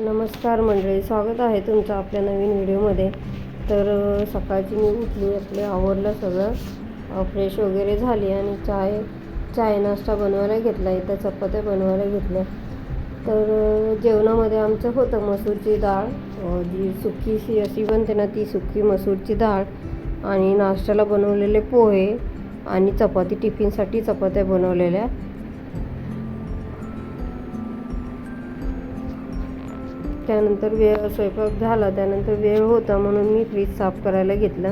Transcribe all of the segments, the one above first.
नमस्कार मंडळी स्वागत आहे तुमचं आपल्या नवीन व्हिडिओमध्ये. तर सकाळची मी उठली आपले आवडलं सगळं. फ्रेश वगैरे झाली आणि चाय चाय नाश्ता बनवायला घेतला इथं चपात्या बनवायला घेतल्या. तर जेवणामध्ये आमचं होतं मसूरची डाळ. जी सुकीशी अशी बनते ना ती सुकी मसूरची डाळ आणि नाश्त्याला बनवलेले पोहे आणि चपाती टिफिनसाठी चपात्या बनवलेल्या. त्यानंतर वेळ स्वयंपाक झाला त्यानंतर वेळ होता म्हणून मी फ्रीज साफ करायला घेतला.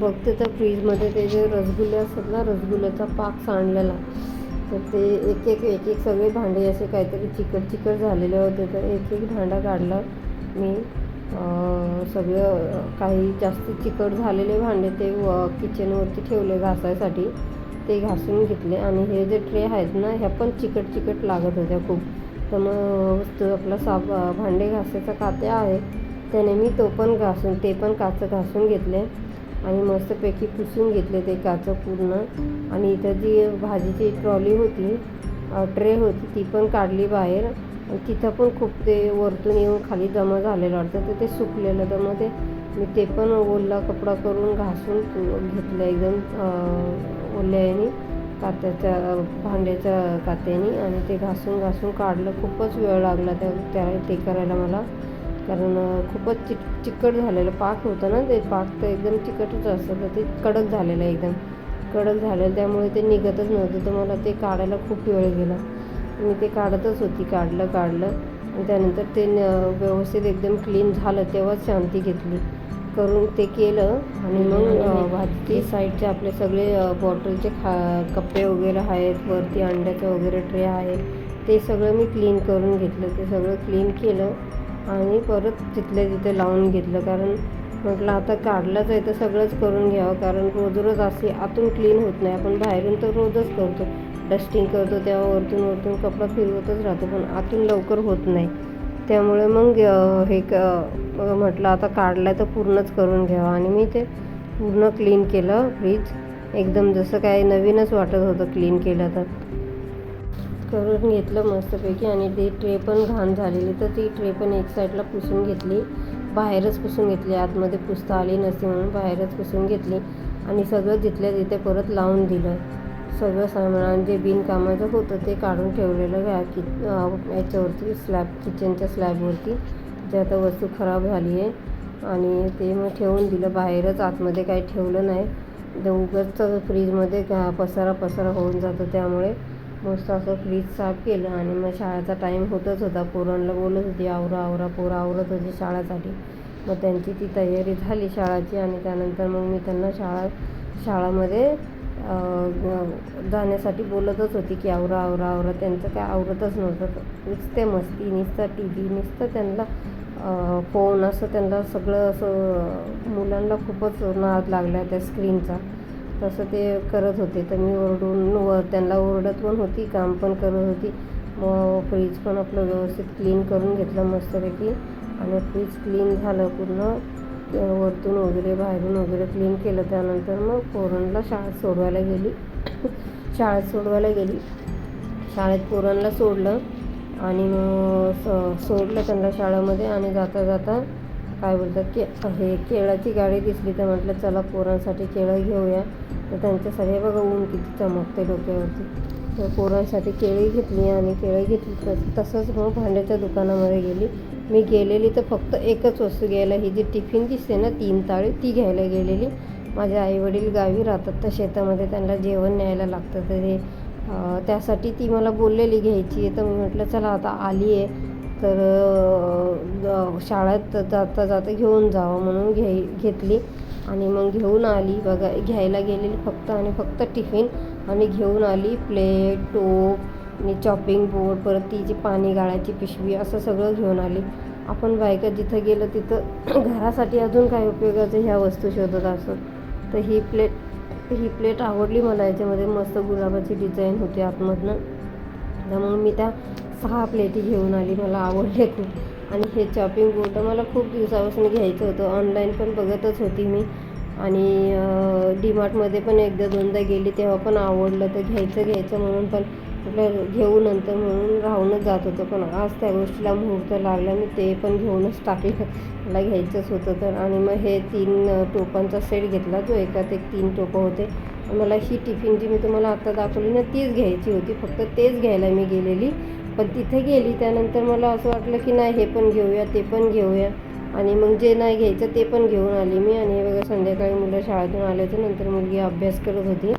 बघते तर फ्रीजमध्ये ते जे रसगुल्ले असतात ना रसगुल्ल्याचा पाक सांडलेला तर ते एक एक एक एक सगळे भांडे असे काहीतरी चिकट चिकट झालेले होते तर एक एक भांडा काढला मी. सगळं काही जास्त चिकट झालेले भांडे ते व किचनवरती ठेवले घासायसाठी. ते घासून घेतले आणि हे जे ट्रे आहेत ना ह्या पण चिकट चिकट लागत होत्या खूप. तर मग वस्तू आपला साफ भांडे घासायचा कात्या आहे. त्याने मी तो पण घासून ते पण काचं घासून घेतले आणि मस्तपैकी पुसून घेतले ते काचं पूर्ण. आणि इथं जी भाजीची ट्रॉली होती ट्रे होती ती पण काढली बाहेर. आणि तिथं पण खूप ते वरतून येऊन खाली जमा झालेलं वाटतं. तर ते सुकलेलं तर मग ते मी ते पण ओला कपडा करून घासून घेतलं एकदम यांनी ओल्या कात्याच्या भांड्याच्या कात्याने आणि ते घासून घासून काढलं. खूपच वेळ लागला त्या त्या ते करायला मला. कारण खूपच चिक चिकट झालेलं पाक होतं ना ते पाक तर एकदम चिकटच असतं. तर ते कडक झालेलं एकदम. कडक झालेलं त्यामुळे ते निघतच नव्हतं. तर मला ते काढायला खूप वेळ गेला. मी ते काढतच होती. काढलं काढलं. आणि त्यानंतर ते न- व्यवस्थित एकदम क्लीन झालं. तेव्हाच शांती घेतली. करून ते केलं. आणि मग ते साईडचे आपले सगळे बॉटलचे खा कप्पे वगैरे आहेत वरती अंड्याचं वगैरे ट्रे आहे ते सगळं मी क्लीन करून घेतलं. ते सगळं क्लीन केलं आणि परत तिथल्या तिथे लावून घेतलं. कारण म्हटलं आता काढलंच आहे तर सगळंच करून घ्यावं. कारण रोज रोज असे आतून क्लीन होत नाही. आपण बाहेरून तर रोजच करतो. डस्टिंग करतो तेव्हा वरतून वरतून कपडा फिरवतच राहतो. पण आतून लवकर होत नाही. त्यामुळे मग हे क म्हटलं आता काढलं आहे तर पूर्णच करून घ्यावं. आणि मी ते पूर्ण क्लीन केलं फ्रीज. एकदम जसं काय नवीनच वाटत होतं क्लीन केलं तर. करून घेतलं मस्तपैकी आणि ती ट्रे पण घाण झालेली. तर ती ट्रे पण एक साईडला पुसून घेतली. बाहेरच पुसून घेतली. आतमध्ये पुसता आली नसती म्हणून बाहेरच पुसून घेतली. आणि सगळं जिथल्या तिथे परत लावून दिलं. सगळं सामान जे बिनकामाचं होतं ते काढून ठेवलेलं ह्या कि याच्यावरती स्लॅब किचनच्या स्लॅबवरती जे आता वस्तू खराब झाली आहे. आणि ते मग ठेवून दिलं. बाहेरच आतमध्ये काही ठेवलं नाही. जे उगाच फ्रीजमध्ये का पसारा पसारा होऊन जातो. त्यामुळे मस्त असं फ्रीज साफ केलं आणि मग शाळेचा टाईम होतच होता. पोरांना बोलत होती आवरा आवरा पोरं आवरत होती शाळेसाठी. मग त्यांची ती तयारी झाली शाळाची आणि त्यानंतर मग मी त्यांना शाळा शाळामध्ये जाण्यासाठी बोलतच होती की आवरा आवरा आवरा. त्यांचं काय आवरतच नव्हतं. नुसते मस्ती नुसतं टी व्ही नुसतं त्यांना फोन असं त्यांना सगळं असं मुलांना खूपच नाद लागला त्या स्क्रीनचा तसं ते करत होते. तर मी ओरडून व त्यांना ओरडत पण होती काम पण करत होती. मग फ्रीज पण आपलं व्यवस्थित क्लीन करून घेतलं मस्तपैकी. आणि फ्रीज क्लीन झालं पूर्ण वरतून वगैरे बाहेरून वगैरे क्लीन केलं. त्यानंतर मग पोरांना शाळेत सोडवायला गेली. शाळेत सोडवायला गेली. शाळेत पोरांना सोडलं. आणि मग स सोडलं त्यांना शाळेमध्ये आणि जाता जाता काय बोलतात की हे केळाची गाडी दिसली तर म्हटलं चला पोरांसाठी केळं घेऊया. तर त्यांच्यासाठी बघा ऊन किती चमकते डोक्यावरती. तर पोरांसाठी केळी घेतली आणि केळी घेतली तर तसंच मग भांड्याच्या दुकानामध्ये गेली. मी गेलेली तर फक्त एकच वस्तू घ्यायला ही जी टिफिन दिसते ना तीन ताळी ती घ्यायला गेलेली. माझे आईवडील गावी राहतात तर शेतामध्ये त्यांना जेवण न्यायला लागतं तर हे त्यासाठी ती मला बोललेली घ्यायची आहे. तर मी म्हटलं चला आता आली आहे. तर शाळेत जाता जाता घेऊन जावं म्हणून घे घेतली. आणि मग घेऊन आली. बघा घ्यायला गेलेली फक्त आणि फक्त टिफिन आणि घेऊन आली. प्लेट टोप आणि चॉपिंग बोर्ड परत ती जी पाणी गाळायची पिशवी असं सगळं घेऊन आली. आपण बायका जिथं गेलं तिथं घरासाठी अजून काय उपयोगाचं ह्या वस्तू शोधत असतो. तर ही प्लेट ही प्लेट आवडली मला याच्यामध्ये मस्त गुलाबाची डिझाईन होती आतमधनं. त्यामुळे मी त्या सहा प्लेटी घेऊन आली मला आवडले खूप. आणि हे चॉपिंग बोर्ड मला खूप दिवसापासून घ्यायचं होतं. ऑनलाईन पण बघतच होती मी. आणि डीमार्टमध्ये पण एकदा दोनदा गेली तेव्हा पण आवडलं तर घ्यायचं घ्यायचं म्हणून पण म्हटलं घेऊ नंतर म्हणून राहूनच जात होतं. पण आज त्या गोष्टीला मुहूर्त लागला मी ते पण घेऊनच टाकलं. मला घ्यायचंच होतं तर. आणि मग हे तीन टोपांचा सेट घेतला. जो एकात एक तीन टोपं होते. मला ही टिफिन जी मी तुम्हाला आत्ता दाखवली ना तीच घ्यायची होती. फक्त तेच घ्यायला मी गेलेली. पण तिथे गेली त्यानंतर मला असं वाटलं की नाही हे पण घेऊया ते पण घेऊया. आणि मग जे नाही घ्यायचं ते पण घेऊन आली मी. आणि हे बघा संध्याकाळी मुलं शाळेतून आल्याच्यानंतर मुलगी अभ्यास करत होती.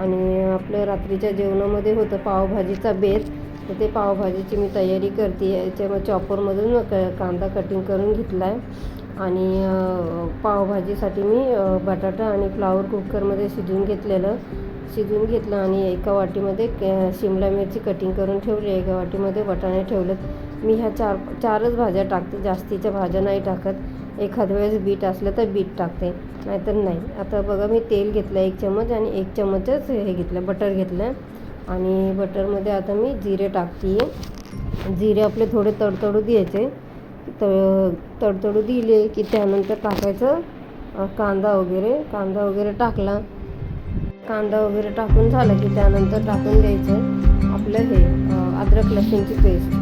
आणि आपलं रात्रीच्या जेवणामध्ये होतं पावभाजीचा बेत तर ते पावभाजीची मी तयारी करते. याच्या चॉपरमधून क कांदा कटिंग करून घेतला आहे आणि पावभाजीसाठी मी बटाटा आणि फ्लावर कुकरमध्ये शिजवून घेतलेलं. शिजवून घेतलं आणि एका वाटीमध्ये शिमला मिरची कटिंग करून ठेवली. एका वाटीमध्ये वटाणे ठेवलेत. मी ह्या चार चारच भाज्या टाकते. जास्तीच्या भाज्या नाही टाकत. एखाद्या वेळेस बीट असलं तर बीट टाकते नाहीतर नाही. आता बघा मी तेल घेतलं एक चमच आणि एक चमचच हे घेतलं बटर घेतलं. आणि बटरमध्ये आता मी जिरे टाकते जिरे आपले थोडे तडतडू द्यायचे. तर तडतडू दिले की त्यानंतर टाकायचं कांदा वगैरे. कांदा वगैरे टाकला. कांदा वगैरे टाकून झालं की त्यानंतर टाकून द्यायचं आपलं हे अद्रक लसूणची पेस्ट.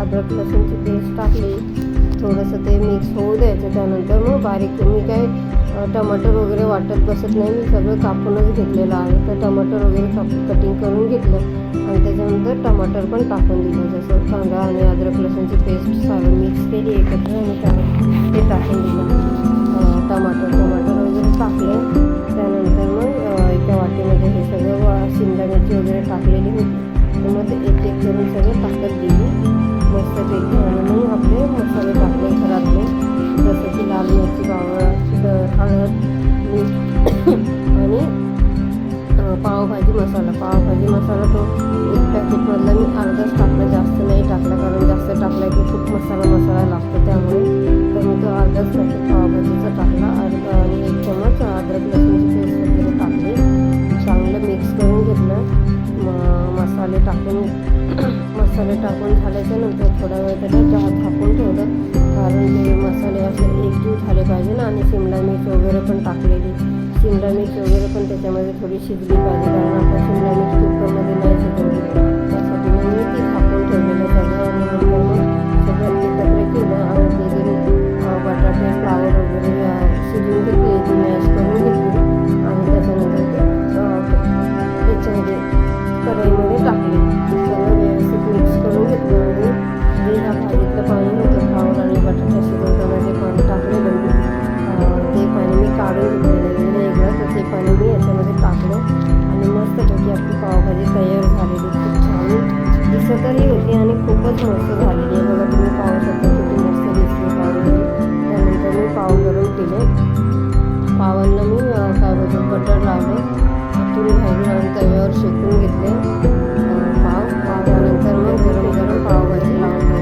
अद्रक लसूणची पेस्ट टाकली. थोडंसं ते मिक्स होऊ द्यायचं. त्यानंतर मग बारीक मी काय टमाटर वगैरे वाटत बसत नाही. मी सगळं कापूनच घेतलेलं आहे. तर टमाटर वगैरे काप कटिंग करून घेतलं. आणि त्याच्यानंतर टमाटर पण टाकून दिलं. जसं कांदा आणि अद्रक लसूणची पेस्ट सारं मिक्स केली एकत्र आणि त्यावर ते टाकून दिलं. टमाटर टमाटर वगैरे टाकलं. त्यानंतर मग एका वाटीमध्ये मसाला पावभाजी मसाला तो एक पॅकेटमधला मी अर्धाच टाकला जास्त नाही टाकला कारण जास्त टाकला की खूप मसाला मसाला लागतो त्यामुळे. तर मी तो अर्धाच पॅकेट पावभाजीचा टाकला अर्धा आणि एक चमच अद्रक लसूणची पेस्ट वगैरे टाकली. चांगलं मिक्स करून घेतलं. म मसाले टाकून मसाले टाकून झाल्याच्यानंतर थोडा वेळ त्याला चहा थापून ठेवलं. कारण ते मसाले असे एकजीव झाले पाहिजे ना आणि शिमला मिरची वगैरे पण टाकलेली. शिमला मिर्च वगैरे पण त्याच्यामध्ये थोडी शिजली पाहिजे कारण आपण शिमला मिर्च कुकरमध्ये नाही शिजवली खूपच मस्त झालेली आहे. बघा तुम्ही पाहू शकता किती मस्त दिसली पावभाजी. त्यानंतर मी पाव गरम केले. पावांना मी काय बोलतो बटर लावले. तूर भाजी आणि तव्यावर शेकून घेतले. अं, पाव. पावानंतर मग गरम गरम पावभाजी लावून